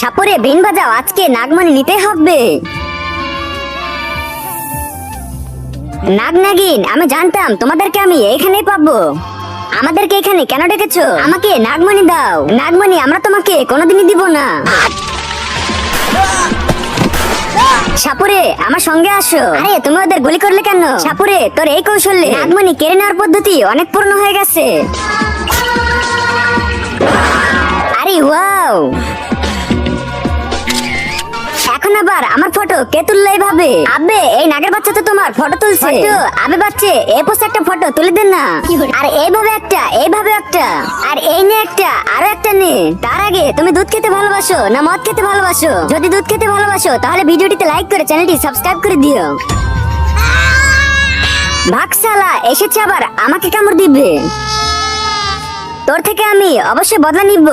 সাপরে Ben বাজাও, আজকে নাগমণি নিতে হবে। নাগ নাগিন আমি জানতাম তোমাদেরকে আমি এখানেই পাবো। আমাদেরকে এখানে কেন ডেকেছো? আমাকে নাগমণি দাও। নাগমণি, আমরা তোমাকে কোনোদিনই দিব না। সাপুরে, আমার সঙ্গে আসো। আরে, তুমি ওদের গুলি করলে কেন? সাপুরে, তোর এই কৌশলে নাগমণি কেড়ে নেওয়ার পদ্ধতি অনেক পূর্ণ হয়ে গেছে। আরে, ওয়াও! আবার আমার ফটো কে তুললো এইভাবে আবে এই নাগের বাচ্চা তো তোমার ফটো তুলছে। আবে বাচ্চে এই পোস্ট একটা ফটো তুলে দেন না। আর এইভাবে একটা এইভাবে একটা। আর এই নে একটা আরও একটা নে তার আগে তুমি দুধ খেতে ভালোবাসো না মদ খেতে ভালোবাসো? যদি দুধ খেতে ভালোবাসো তাহলে ভিডিওটিতে লাইক করে চ্যানেলটি সাবস্ক্রাইব করে দিও। ভাগশালা এসেছে আবার আমাকে কামড় দিবে। তোর থেকে আমি অবশ্যই বদলা নিব।